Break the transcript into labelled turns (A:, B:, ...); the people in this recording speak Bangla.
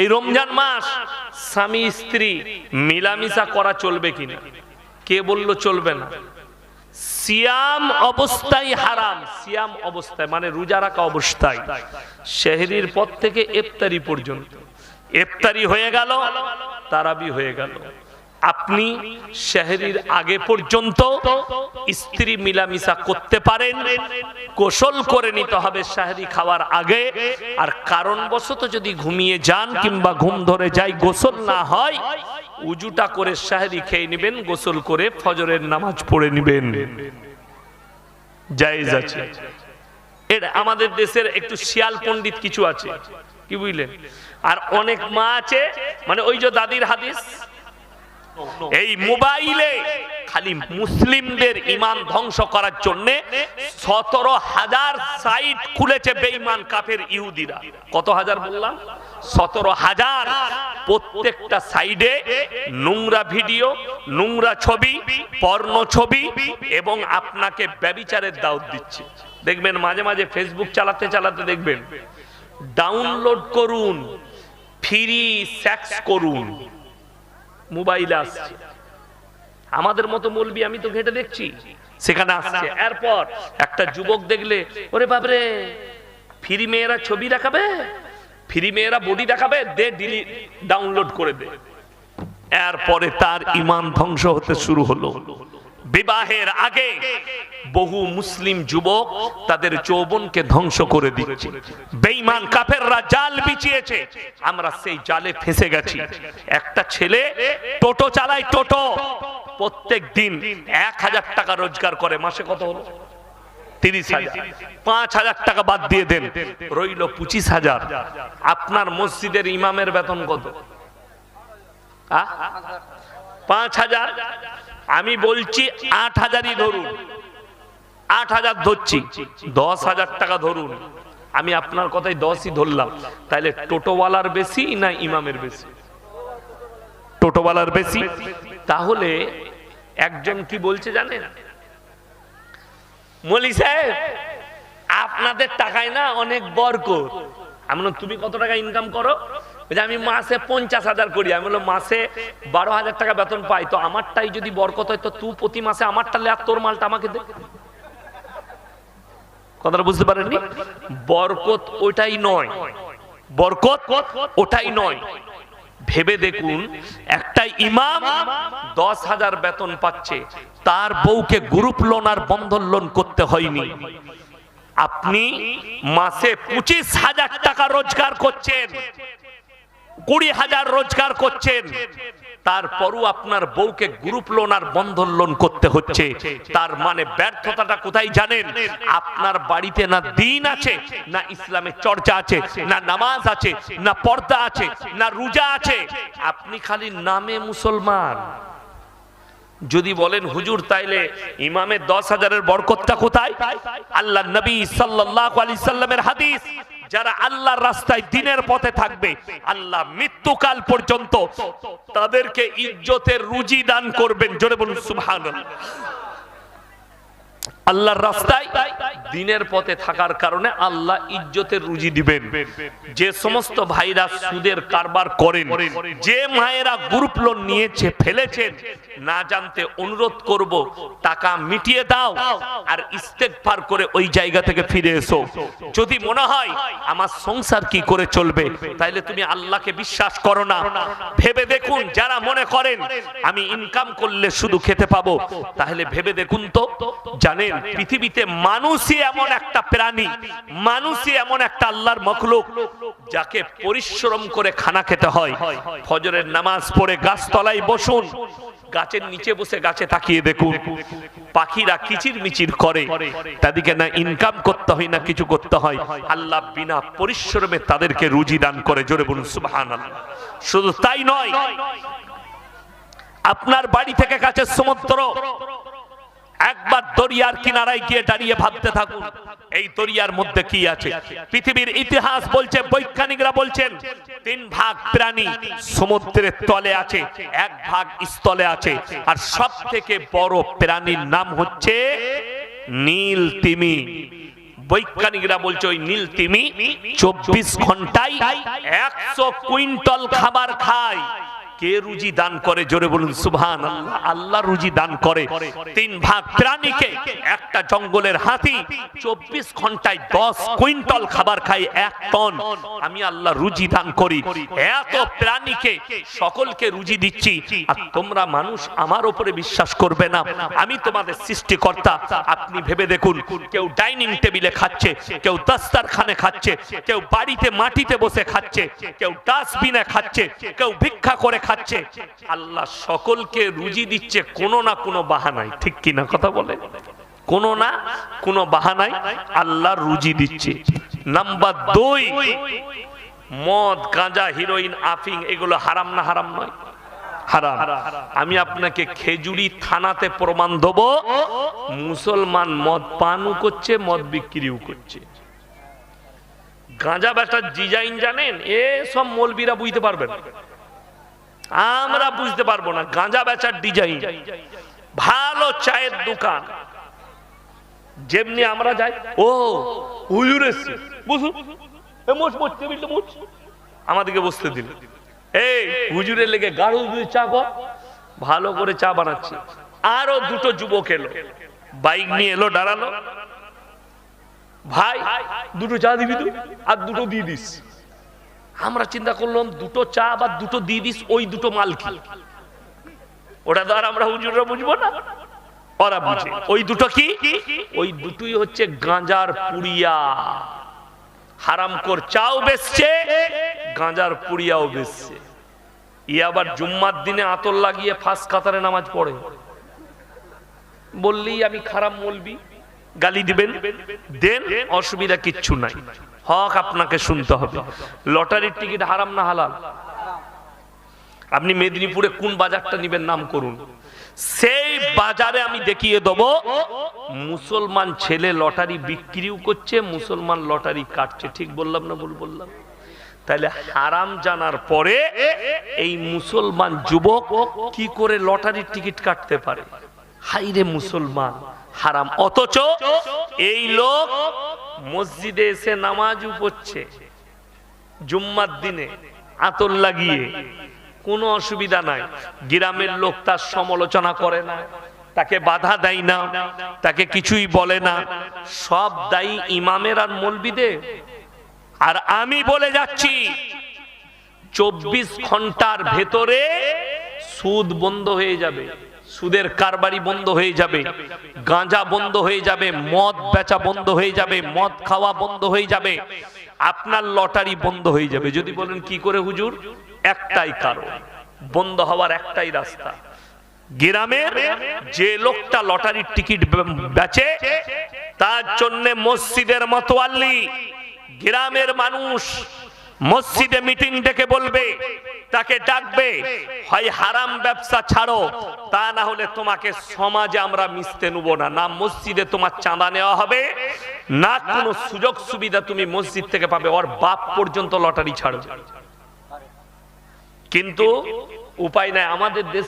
A: এই রমজান মাস স্বামী, স্ত্রী মিলামিশা করা চলবে কিনা? কে বলল চলবে না? সিয়াম অবস্থায় হারাম। সিয়াম অবস্থায় মানে রোজা রাখা অবস্থায়। শেহরির পর থেকে ইফতারি পর্যন্ত। ইফতারি হয়ে গেল, তারাবি হয়ে গেল। আপনি শেহরির আগে পর্যন্ত স্ত্রী মিলামিশা করতে পারেন, গোসল করে নিতে হবে শাহরি খাওয়ার আগে। আর কারণবশত যদি ঘুমিয়ে যান কিংবা ঘুম ধরে যায়, গোসল না হয়, উজুটা করে শাহরি খেয়ে নেবেন, গোসল করে ফজরের নামাজ পড়ে নেবেন। জায়েজ আছে। এটা আমাদের দেশের একটু শিয়াল পণ্ডিত কিছু আছে, কি বুঝলেন? আর অনেক মা আছে মানে ওই যে দাদির হাদিস এই মোবাইলে খালি মুসলিমদের ইমান ধ্বংস করার জন্য সতেরো হাজার সাইট খুলেছে বেঈমান কাফের ইহুদিরা। কত হাজার বললাম? সতেরো হাজার প্রত্যেকটা সাইডে নোংরা ভিডিও, নোংরা ছবি, পর্ণ ছবি এবং আপনাকে ব্যবিচারের দাওয়াত দিচ্ছে। দেখবেন মাঝে মাঝে ফেসবুক চালাতে চালাতে দেখবেন ডাউনলোড করুন ফ্রি সেক্স করুন। মোবাইলে আসছে। আমাদের মতো মলবি আমি তো ঘেটে দেখছি। সেখানে আসছে। এরপর একটা যুবক দেখলে, ওরে বাবরে ফ্রি মেয়েরা ছবি দেখাবে? ফ্রি মেয়েরা বডি দেখাবে? দে ডিলিট ডাউনলোড করে দে। এরপরে তার ইমান ধ্বংস হতে শুরু হলো। বিবাহের আগে বহু মুসলিম যুবক তাদের যৌবনকে ধ্বংস করে দিচ্ছে। বেঈমান কাফেররা জাল বিছিয়েছে। আমরা সেই জালে ফেসে গেছি। একটা ছেলে টোটো চালায় টোটো। প্রত্যেক দিন এক হাজার টাকা রোজগার করে। মাসে কত হলো? তিরিশ হাজার। পাঁচ হাজার টাকা বাদ দিয়ে দেন। রইল পঁচিশ হাজার। আপনার মসজিদের ইমামের বেতন কত? পাঁচ হাজার। আমি বলছি আট হাজারই ধরুন। আট হাজার ধরছি দশ হাজার টাকা ধরুন। আমি আপনার কথাই দশই ধরলাম। তাহলে টোটোওয়ালার বেশি না ইমামের বেশি? টোটোওয়ালার বেশি? তাহলে একজন কি বলছে জানেন? মলি সাহেব আপনাদের টাকায় না অনেক বরকত। আমি বললাম, তুমি কত টাকা ইনকাম করো? আমি মাসে পঞ্চাশ হাজার করি, আমি বললাম, মাসে বারো হাজার টাকা বেতন পাই, তো আমারটাই যদি বরকত হয়, তো তুই প্রতি মাসে আমারটা আর তোর মালটা আমাকে দে। কথাটা বুঝতে পারেননি? বরকত ওটাই নয়। বরকত ওটাই নয়। ভেবে দেখুন, একটা ইমাম দশ হাজার বেতন পাচ্ছে, তার বউকে গ্রুপ লোন আর বন্ধন লোন করতে হয়নি। আপনি মাসে পঁচিশ হাজার টাকা রোজগার করছেন। কুড়ি হাজার রোজগার করছেন। তারপরও আপনার বউকে গ্রুপ লোন আর বন্ধন লোন করতে হচ্ছে। তার মানে ব্যর্থতাটা কোথায় জানেন? আপনার বাড়িতে না দিন আছে, না ইসলামের চর্চা আছে, না নামাজ আছে, না পর্দা আছে, না রোজা আছে। আপনি খালি নামে মুসলমান। যদি বলেন, হুজুর, তাইলে ইমামের দশ হাজারের বরকতটা কোথায়? আল্লাহ নবী সাল্লাল্লাহু আলাইহি সাল্লামের হাদিস যারা আল্লাহর রাস্তায় দিনের পথে থাকবে, আল্লাহ মৃত্যুকাল পর্যন্ত তাদেরকে ইজ্জতের রুজি দান করবেন। জোরে বলুন, সুবহানাল্লাহ। আল্লাহর রাস্তায় দিনের পথে থাকার কারণে আল্লাহ ইজ্জতের রুজি দিবেন। যে সমস্ত ভাইরা সুদের কারবার করেন, যে মায়েরা গ্রুপ লোন নিয়েছে, ফেলেছেন, না জানতে অনুরোধ করব, টাকা মিটিয়ে দাও আর ইস্তেগফার করে ওই জায়গা থেকে ফিরে এসো। যদি মনে হয় আমার সংসার কি করে চলবে, তাইলে তুমি আল্লাহকে বিশ্বাস করো না। ভেবে দেখুন, যারা মনে করেন, আমি ইনকাম করলে শুধু খেতে পাবো, তাহলে ভেবে দেখুন তো, জানেন পৃথিবীতে মানুষই এমন একটা প্রাণী, মানুষই এমন একটা আল্লাহর মখলুক, যাকে পরিশ্রম করে খানা খেতে হয়। ফজরের নামাজ পড়ে গাছ গাছতলায় বসুন, গাছের নিচে বসে গাছে তাকিয়ে দেখুন, পাখিরা কিচির মিচির করে, তাদেরকে না ইনকাম করতে হয়, না কিছু করতে হয়। আল্লাহ বিনা পরিশ্রমে তাদেরকে রুজি দান করে, জোরে বলুন, সুবহানাল্লাহ। শুধু তাই নয়, আপনার বাড়ি থেকে কাছে সমুদ্র একবার দরিয়ার কিনারায় গিয়ে দাঁড়িয়ে ভাবতে থাকুন, এই দরিয়ার মধ্যে কি আছে? পৃথিবীর ইতিহাস বলছে, বৈজ্ঞানিকরা বলছেন, তিন ভাগ প্রাণী সমুদ্রের তলে আছে, এক ভাগ স্থলে আছে, আর সব থেকে বড় প্রাণীর নাম হচ্ছে নীল তিমি। বৈজ্ঞানিকরা বলছে, ওই নীল তিমি চব্বিশ ঘন্টায় একশো কুইন্টাল খাবার খায়। কে রুজি দান করে? জোরে বলুন সুবহান আল্লাহ রুজি দান করে। তিন ভাগ প্রাণীকে, একটা জঙ্গলের হাতি, চব্বিশ ঘন্টায় দশ কুইন্টাল খাবার খায় এক টন। আমি আল্লাহ রুজি দান করি। এত প্রাণীকে, সকলকে রুজি দিচ্ছি। আর তোমরা মানুষ আমার উপরে বিশ্বাস করবে না। আমি তোমাদের সৃষ্টিকর্তা। আপনি ভেবে দেখুন, কেউ ডাইনিং টেবিলে খাচ্ছে, কেউ দাস্তারখানে খাচ্ছে, কেউ বাড়িতে মাটিতে বসে খাচ্ছে, কেউ ডাস্টবিনে খাচ্ছে, কেউ ভিক্ষা করে খাচ্ছে। আল্লাহ সকলকে রুজি দিচ্ছে কোনো না কোনো বাহানায়। ঠিক কিনা কথা বলে? কোনো না কোনো বাহানায় আল্লাহ রুজি দিচ্ছে। নাম্বার দুই, মদ, গাঁজা, হিরোইন, আফিং, এগুলো হারাম না হারাম নয়। হারাম। আমি আপনাকে খেজুরি থানাতে প্রমাণ দেব, মুসলমান মদ পানও করছে, মদ বিক্রিও করছে। গাঁজা বেটার ডিজাইন জানেন? এ সব মলবিরা বুঝতে পারবেন। আমরা বুঝতে পারব না গাঁজা বেচার ডিজাইন। ভালো চায়ের দোকান। যেমনি আমরা যাই ও হুজুর এসছে। বুঝুন টেবিলটা আমাদেরকে বসতে দিল। এই হুজুরের লেগে গাঢ় চা কর ভালো করে চা বানাচ্ছে। আরও দুটো যুবক এলো। বাইক নিয়ে এলো দাঁড়াল। ভাই দুটো চা দিবি তুই? আর দুটো দিয়ে দিস। আমরা চিন্তা করলাম দুটো চা বা দুটো দিয়ে দিস ওই দুটো মাল কি ওটা তো আর আমরা হুজুররা বুঝব না। ওরা বুঝে। ওই দুটো কি? ওই দুটোই হচ্ছে গাঁজার পুড়িয়া। হারাম কর চাও বেচছে, গাঁজার পুড়িয়াও বেচছে। ই আবার জুম্মার দিনে আতর লাগিয়ে ফাঁস কাতারে নামাজ পড়ে। বললেই আমি খারাপ বলবি। গালি দিবেন, দেন অসুবিধা কিচ্ছু নাই। হক আপনাকে শুনতে হবে। লটারির টিকিট হারাম না হালাল? আপনি মেদিনীপুরে কোন বাজারটা নিবেন নাম করুন। সেই বাজারে আমি দেখিয়ে দেব, মুসলমান ছেলে লটারি বিক্রিও করছে, মুসলমান লটারি কাটছে। ঠিক বললাম না ভুল বললাম? তাহলে হারাম জানার পরে এই মুসলমান যুবক কি করে লটারির টিকিট কাটতে পারে? হাইরে মুসলমান। হারাম। অথচ এই লোক মসজিদে এসে নামাজও পড়ছে, জুম্মার দিনে আতর লাগিয়ে। কোনো অসুবিধা নাই। গ্রামের লোক তার সমালোচনা করে না, তাকে বাধা দেয় না, তাকে কিছুই বলে না। সব দায়ী ইমামের আর মলবিদের। আর আমি বলে যাচ্ছি, চব্বিশ ঘণ্টার ভেতরে সুদ বন্ধ হয়ে যাবে। সুদের কারবারি বন্ধ হয়ে যাবে, গাঁজা বন্ধ হয়ে যাবে, মদ বেচা বন্ধ হয়ে যাবে, মদ খাওয়া বন্ধ হয়ে যাবে, আপনার লটারি বন্ধ হয়ে যাবে। যদি বলেন কি করে হুজুর? একটাই কারণ, বন্ধ হওয়ার একটাই রাস্তা। গ্রামের যে লোকটা লটারির টিকিট বেচে, তার জন্য মসজিদের মতোয়াল্লি। গ্রামের মানুষ মসজিদে মিটিং ডেকে বলবে, তাকে ডাকবে, হয় হারাম ব্যবসা ছাড়ো, তা না হলে তোমাকে সমাজে আমরা মিশতে নেব না। না মসজিদে তোমার চাঁদা নেওয়া হবে, না কোনো সুযোগ সুবিধা তুমি মসজিদ থেকে পাবে, ওর বাপ পর্যন্ত লটারি ছাড়ো কিন্তু উপায় নাই, আমাদের দেশ